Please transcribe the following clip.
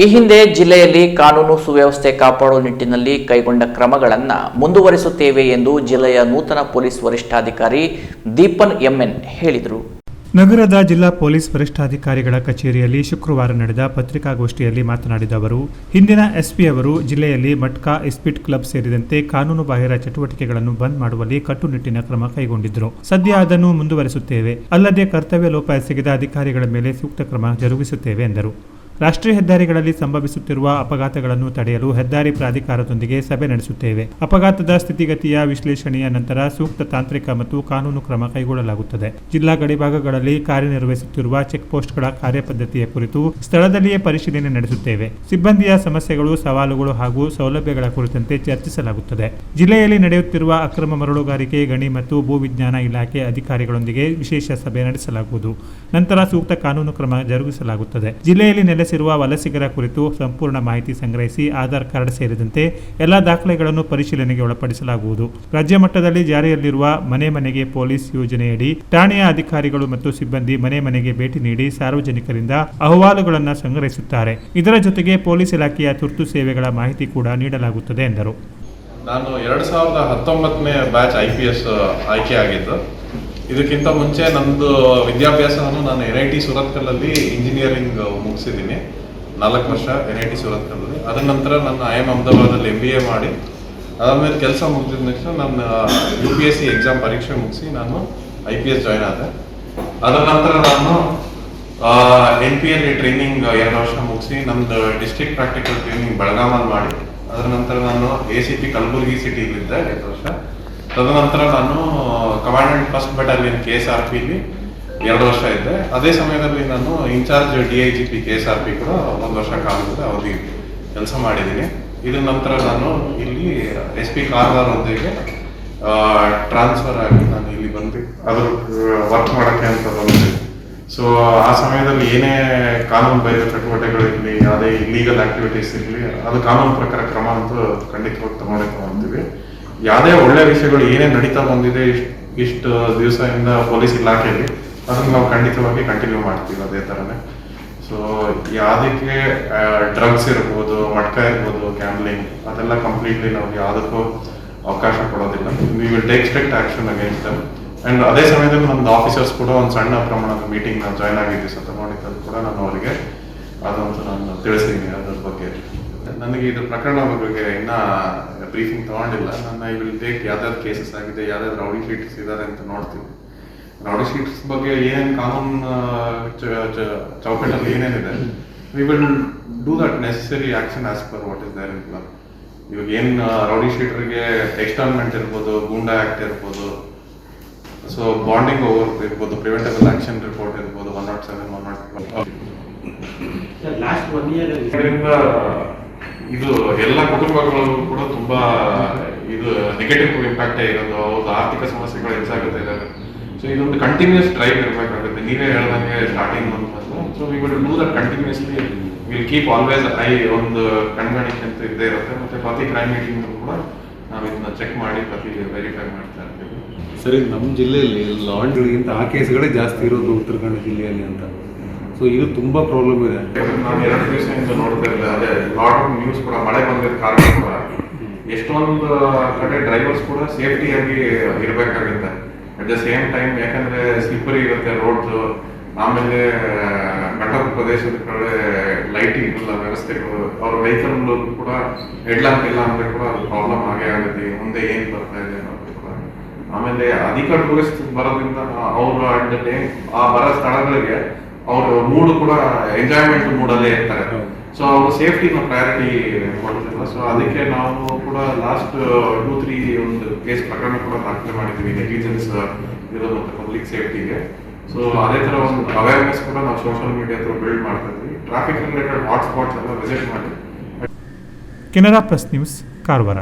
ಈ ಹಿಂದೆ ಜಿಲ್ಲೆಯಲ್ಲಿ ಕಾನೂನು ಸುವ್ಯವಸ್ಥೆ ಕಾಪಾಡುವ ನಿಟ್ಟಿನಲ್ಲಿ ಕೈಗೊಂಡ ಕ್ರಮಗಳನ್ನು ಮುಂದುವರಿಸುತ್ತೇವೆ ಎಂದು ಜಿಲ್ಲೆಯ ನೂತನ ಪೊಲೀಸ್ ವರಿಷ್ಠಾಧಿಕಾರಿ ದೀಪನ್ ಎಂಎನ್ ಹೇಳಿದರು. ನಗರದ ಜಿಲ್ಲಾ ಪೊಲೀಸ್ ವರಿಷ್ಠಾಧಿಕಾರಿಗಳ ಕಚೇರಿಯಲ್ಲಿ ಶುಕ್ರವಾರ ನಡೆದ ಪತ್ರಿಕಾಗೋಷ್ಠಿಯಲ್ಲಿ ಮಾತನಾಡಿದ ಅವರು, ಹಿಂದಿನ ಎಸ್ಪಿ ಅವರು ಜಿಲ್ಲೆಯಲ್ಲಿ ಮಟ್ಕಾ ಇಸ್ಪಿಟ್ ಕ್ಲಬ್ ಸೇರಿದಂತೆ ಕಾನೂನು ಬಾಹಿರ ಚಟುವಟಿಕೆಗಳನ್ನು ಬಂದ್ ಮಾಡುವಲ್ಲಿ ಕಟ್ಟುನಿಟ್ಟಿನ ಕ್ರಮ ಕೈಗೊಂಡಿದ್ದರು ಸದ್ಯ ಅದನ್ನು ಮುಂದುವರಿಸುತ್ತೇವೆ. ಅಲ್ಲದೆ ಕರ್ತವ್ಯ ಲೋಪ ಎಸಗಿದ ಅಧಿಕಾರಿಗಳ ಮೇಲೆ ಸೂಕ್ತ ಕ್ರಮ ಜರುಗಿಸುತ್ತೇವೆ ಎಂದರು. ರಾಷ್ಟ್ರೀಯ ಹೆದ್ದಾರಿಗಳಲ್ಲಿ ಸಂಭವಿಸುತ್ತಿರುವ ಅಪಘಾತಗಳನ್ನು ತಡೆಯಲು ಹೆದ್ದಾರಿ ಪ್ರಾಧಿಕಾರದೊಂದಿಗೆ ಸಭೆ ನಡೆಸುತ್ತೇವೆ. ಅಪಘಾತದ ಸ್ಥಿತಿಗತಿಯ ವಿಶ್ಲೇಷಣೆಯ ನಂತರ ಸೂಕ್ತ ತಾಂತ್ರಿಕ ಮತ್ತು ಕಾನೂನು ಕ್ರಮ ಕೈಗೊಳ್ಳಲಾಗುತ್ತದೆ. ಜಿಲ್ಲಾ ಗಡಿಭಾಗಗಳಲ್ಲಿ ಕಾರ್ಯನಿರ್ವಹಿಸುತ್ತಿರುವ ಚೆಕ್ ಪೋಸ್ಟ್ಗಳ ಕಾರ್ಯಪದ್ಧತಿಯ ಕುರಿತು ಸ್ಥಳದಲ್ಲಿಯೇ ಪರಿಶೀಲನೆ ನಡೆಸುತ್ತೇವೆ. ಸಿಬ್ಬಂದಿಯ ಸಮಸ್ಯೆಗಳು, ಸವಾಲುಗಳು ಹಾಗೂ ಸೌಲಭ್ಯಗಳ ಕುರಿತಂತೆ ಚರ್ಚಿಸಲಾಗುತ್ತದೆ. ಜಿಲ್ಲೆಯಲ್ಲಿ ನಡೆಯುತ್ತಿರುವ ಅಕ್ರಮ ಮರಳುಗಾರಿಕೆ, ಗಣಿ ಮತ್ತು ಭೂವಿಜ್ಞಾನ ಇಲಾಖೆ ಅಧಿಕಾರಿಗಳೊಂದಿಗೆ ವಿಶೇಷ ಸಭೆ ನಡೆಸಲಾಗುವುದು. ನಂತರ ಸೂಕ್ತ ಕಾನೂನು ಕ್ರಮ ಜರುಗಿಸಲಾಗುತ್ತದೆ. ಜಿಲ್ಲೆಯಲ್ಲಿ ನೆಲೆಸಿರುವ ವಲಸಿಗರ ಕುರಿತು ಸಂಪೂರ್ಣ ಮಾಹಿತಿ ಸಂಗ್ರಹಿಸಿ ಆಧಾರ್ ಕಾರ್ಡ್ ಸೇರಿದಂತೆ ಎಲ್ಲ ದಾಖಲೆಗಳನ್ನು ಪರಿಶೀಲನೆಗೆ ಒಳಪಡಿಸಲಾಗುವುದು. ರಾಜ್ಯ ಮಟ್ಟದಲ್ಲಿ ಜಾರಿಯಲ್ಲಿರುವ ಮನೆ ಮನೆಗೆ ಪೊಲೀಸ್ ಯೋಜನೆಯಡಿ ಠಾಣೆಯ ಅಧಿಕಾರಿಗಳು ಮತ್ತು ಸಿಬ್ಬಂದಿ ಮನೆ ಮನೆಗೆ ಭೇಟಿ ನೀಡಿ ಸಾರ್ವಜನಿಕರಿಂದ ಅಹವಾಲುಗಳನ್ನು ಸಂಗ್ರಹಿಸುತ್ತಾರೆ. ಇದರ ಜೊತೆಗೆ ಪೊಲೀಸ್ ಇಲಾಖೆಯ ತುರ್ತು ಸೇವೆಗಳ ಮಾಹಿತಿ ಕೂಡ ನೀಡಲಾಗುತ್ತದೆ ಎಂದರು. ನಾನು ಎರಡು ಸಾವಿರದ ಹತ್ತೊಂಬತ್ತನೇ ಬ್ಯಾಚ್ ಐ ಪಿ ಎಸ್ ಆಯ್ಕೆ ಆಗಿದ್ದು ಇದಕ್ಕಿಂತ ಮುಂಚೆ ನಂದು ವಿದ್ಯಾಭ್ಯಾಸವನ್ನು ನಾನು ಎನ್ ಐ ಟಿ ಸುರತ್ಕಲ್ಲಲ್ಲಿ ಇಂಜಿನಿಯರಿಂಗ್ ಮುಗಿಸಿದ್ದೀನಿ. ನಾಲ್ಕು ವರ್ಷ ಎನ್ ಐ ಟಿ ಸುರತ್ಕಲ್ಲಲ್ಲಿ ಅದರ ನಂತರ ನಾನು ಐ ಎಂ ಅಹಮದಾಬಾದಲ್ಲಿ ಎಂ ಬಿ ಎ ಮಾಡಿ, ಅದಾದಮೇಲೆ ಕೆಲಸ ಮುಗಿದ ನೆಕ್ಸ್ಟ್ ನನ್ನ U P S C exam ಪರೀಕ್ಷೆ ಮುಗಿಸಿ ನಾನು ಐ ಪಿ ಎಸ್ ಜಾಯ್ನ್ ಆದೆ. ಅದರ ನಂತರ ನಾನು ಎನ್ ಪಿ ಎಲ್ ಟ್ರೈನಿಂಗ್ ಎರಡು ವರ್ಷ ಮುಗಿಸಿ ನಂದು ಡಿಸ್ಟ್ರಿಕ್ಟ್ ಪ್ರಾಕ್ಟಿಕಲ್ ಟ್ರೈನಿಂಗ್ ಬೆಳಗಾಮಲ್ಲಿ ಮಾಡಿ. ಅದರ ನಂತರ ನಾನು ಎ ಸಿ ಪಿ ಕಲಬುರಗಿ ಸಿಟಿಯಲ್ಲಿದ್ದೆ ಎರಡು ವರ್ಷ. ತದನಂತರ ನಾನು commandant first battalion K S R ಪಿಲಿ ಎರಡು ವರ್ಷ ಇದ್ದೆ ಅದೇ ಸಮಯದಲ್ಲಿ ನಾನು incharge D I G P K S R P ಕೂಡ ಒಂದು ವರ್ಷ ಕಾಲದ ಅವಧಿ ಕೆಲಸ ಮಾಡಿದ್ದೀನಿ. ಇದರ ನಂತರ ನಾನು ಇಲ್ಲಿ ಎಸ್ ಪಿ ಕಾರವಾರ ಹುದ್ದೆಗೆ ಟ್ರಾನ್ಸ್ಫರ್ ಆಗಿ ನಾನು ಇಲ್ಲಿ ಬಂದು ಅದ್ರ ವರ್ಕ್ ಮಾಡೋಕ್ಕೆ ಅಂತ ಬಂದೆ ಸೊ ಆ ಸಮಯದಲ್ಲಿ ಏನೇ ಕಾನೂನು ಬೈದ ಚಟುವಟಿಕೆಗಳಿರಲಿ ಯಾವುದೇ ಇಲ್ಲೀಗಲ್ ಆಕ್ಟಿವಿಟೀಸ್ ಇರಲಿ, ಅದು ಕಾನೂನು ಪ್ರಕಾರ ಕ್ರಮ ಅಂತೂ ಖಂಡಿತವಾಗಿ ತಗೊಂಡೇ ಯಾವುದೇ ಒಳ್ಳೆ ವಿಷಯಗಳು ಏನೇ ನಡೀತಾ ಬಂದಿದೆ, ಇಷ್ಟು ಇಷ್ಟು ದಿವಸದಿಂದ ಪೊಲೀಸ್ ಇಲಾಖೆಯಲ್ಲಿ ಅದನ್ನು ನಾವು ಖಂಡಿತವಾಗಿ ಕಂಟಿನ್ಯೂ ಮಾಡ್ತೀವಿ ಅದೇ ಥರನೇ ಸೊ ಯಾವುದಕ್ಕೆ ಡ್ರಗ್ಸ್ ಇರ್ಬೋದು ಮಟ್ಕ ಇರ್ಬೋದು ಗ್ಯಾಮ್ಲಿಂಗ್ ಅದೆಲ್ಲ ಕಂಪ್ಲೀಟ್ಲಿ ನಾವು ಯಾವುದಕ್ಕೂ ಅವಕಾಶ ಕೊಡೋದಿಲ್ಲ. We will take strict action against and ಅದೇ ಸಮಯದಲ್ಲಿ ನಮ್ದು ಆಫೀಸರ್ಸ್ ಕೂಡ ಒಂದು ಸಣ್ಣ ಪ್ರಮಾಣದ ಮೀಟಿಂಗ್ ನಾವು ಜಾಯ್ನ್ ಆಗಿದ್ದೀವಿ ಸತ ಮಾಡಿದ್ದು ಕೂಡ ನಾನು ಅವರಿಗೆ. ಅದಂತೂ ನಾನು ತಿಳಿಸಿದ್ದೀನಿ ಅದ್ರ ಬಗ್ಗೆ. ನನಗೆ ಇದು ಪ್ರಕರಣ ಬಗ್ಗೆ ಇನ್ನ ಬ್ರೀಫಿಂಗ್ ತಗೊಂಡಿಲ್ಲ. ನಾನು ಐ ವಿಲ್ ಟೇಕ್ ಯಾವ್ದಾದ್ರು ಕೇಸಸ್ ಆಗಿದೆ ಯಾವ್ದಾದ್ರು ರೌಡಿ ಶೀಟ್ಸ್ ಇದಾರೆ ಅಂತ ನೋಡ್ತೀನಿ. ರೌಡಿ ಶೀಟ್ಸ್ ಬಗ್ಗೆ ಏನೇನು ಕಾನೂನು ಚೌಕಟ್ಟಲ್ಲಿ ಏನೇನಿದೆ we will do that necessary action as per what is there in plan ಇವಾಗ ಏನು ರೌಡಿ ಶೀಟರ್ಗೆ ಎಕ್ಸ್ಟಾಲ್ಮೆಂಟ್ ಇರ್ಬೋದು ಗೂಂಡಾ ಆಕ್ಟ್ ಇರ್ಬೋದು ಸೊ ಬಾಂಡಿಂಗ್ ಓವರ್ ಇರ್ಬೋದು ಪ್ರಿವೆಂಟಬಲ್ ಆಕ್ಷನ್ ರಿಪೋರ್ಟ್ ಇರ್ಬೋದು one nought seven one nought last one year ಇದರಿಂದ ಇದು ಎಲ್ಲ ಕುಟುಂಬಗಳು ಕೂಡ ತುಂಬಾ ಇದು ನೆಗೆಟಿವ್ ಇಂಪ್ಯಾಕ್ಟ್ ಇರೋದು ಅವ್ರದ್ದು ಆರ್ಥಿಕ ಸಮಸ್ಯೆಗಳು ಹೆಚ್ಚಾಗುತ್ತೆ ಇದ್ದಾರೆ ಸೊ ಇದೊಂದು ಕಂಟಿನ್ಯೂಸ್ ಡ್ರೈವ್ ಇರಬೇಕಾಗುತ್ತೆ ನೀವೇ ಹೇಳ್ದಂಗೆ ಸ್ಟಾರ್ಟಿಂಗ್ ಅಂತ so we do that continuously will keep always I ಒಂದು ಕಣ್ಗಾಣಿಕೆ ಅಂತ ಇದ್ದೇ ಇರುತ್ತೆ. ಮತ್ತೆ ಪ್ರತಿ ಕ್ರೈಮ್ ಮೀಟಿಂಗ್ ಕೂಡ ನಾವು ಇದನ್ನ ಚೆಕ್ ಮಾಡಿ ಪ್ರತಿ ವೆರಿಫೈ ಮಾಡ್ತಾ ಇರ್ತೀವಿ. ಸರಿ ನಮ್ಮ ಜಿಲ್ಲೆಯಲ್ಲಿ ಲಾಂಡ್ಗಳಿಗಿಂತ ಆ ಕೇಸ್ಗಳೇ ಜಾಸ್ತಿ ಇರೋದು ಉತ್ತರ ಜಿಲ್ಲೆಯಲ್ಲಿ ಅಂತ. ಸೊ ಇದು ತುಂಬಾ ಪ್ರಾಬ್ಲಮ್ ಇದೆ. ನಾನು ಎರಡು ದಿವಸದಿಂದ ನೋಡ್ತಾ ಇಲ್ಲ ಅದೇ ಲಾಟ್ ಆಫ್ ನ್ಯೂಸ್ ಕೂಡ ಮಳೆ ಬಂದಿದ್ದ ಕಾರಣ ಕೂಡ. ಎಷ್ಟೊಂದು ಕಡೆ ಡ್ರೈವರ್ಸ್ ಕೂಡ ಸೇಫ್ಟಿಯಾಗಿ ಇರಬೇಕಾಗುತ್ತೆ. ಅಟ್ ದ ಸೇಮ್ ಟೈಮ್ ಯಾಕಂದ್ರೆ ಸ್ಲಿಪ್ಪರಿ ಇರುತ್ತೆ ರೋಡ್ಸ್ ಆಮೇಲೆ ಘಟಕ ಪ್ರದೇಶದ ಕಡೆ ಲೈಟಿಂಗ್ ಇಲ್ಲ ವ್ಯವಸ್ಥೆಗಳು, ಅವ್ರ ವೆಹಿಕಲ್ ಕೂಡ ಹೆಡ್ಲಾಂಪ್ ಇಲ್ಲ ಅಂದ್ರೆ ಕೂಡ ಅದು ಪ್ರಾಬ್ಲಮ್ ಆಗೇ ಆಗುತ್ತೆ. ಮುಂದೆ ಏನ್ ಬರ್ತಾ ಇದೆ ಆಮೇಲೆ ಅಧಿಕ ಟೂರಿಸ್ಟ್ ಬರೋದ್ರಿಂದ ಅವ್ರ ಆ ಬರೋ ಸ್ಥಳಗಳಿಗೆ ಅವ್ರ ಮೂಡ್ ಕೂಡ ಎಂಜಾಯ್ಮೆಂಟ್ ಮೂಡಲ್ಲೇ ಇರ್ತಾರೆ. ಸೊ ಅವ್ರ ಸೇಫ್ಟಿನ ಪ್ರಯಾರಿಟಿ ಕೊಡ್ತಿಲ್ಲ ಸೊ ಅದಕ್ಕೆ ನಾವು ಕೂಡ ಲಾಸ್ಟ್ ಟೂ ತ್ರೀ ಒಂದು ಕೇಸ್ ಪ್ರಕರಣ ಕೂಡ ದಾಖಲೆ ಮಾಡಿದ್ವಿ. ನೆಗ್ಲಿಜೆನ್ಸ್ ಇರೋದು ಮತ್ತೆ ಪಬ್ಲಿಕ್ ಸೇಫ್ಟಿಗೆ ಸೊ ಅದೇ ತರ ಒಂದು ಅವೇರ್ನೆಸ್ ಕೂಡ ನಾವು ಸೋಷಿಯಲ್ ಮೀಡಿಯಾ ಹತ್ರ ಬಿಲ್ಡ್ ಮಾಡ್ತಾ ಇದ್ವಿ ಟ್ರಾಫಿಕ್ ರಿಲೇಟೆಡ್ ಹಾಟ್ಸ್ಪಾಟ್ಸ್ ಎಲ್ಲ ವಿಸಿಟ್ ಮಾಡಿ ಕೆನರಾ ಪ್ಲಸ್ ನ್ಯೂಸ್ ಕಾರವಾರ.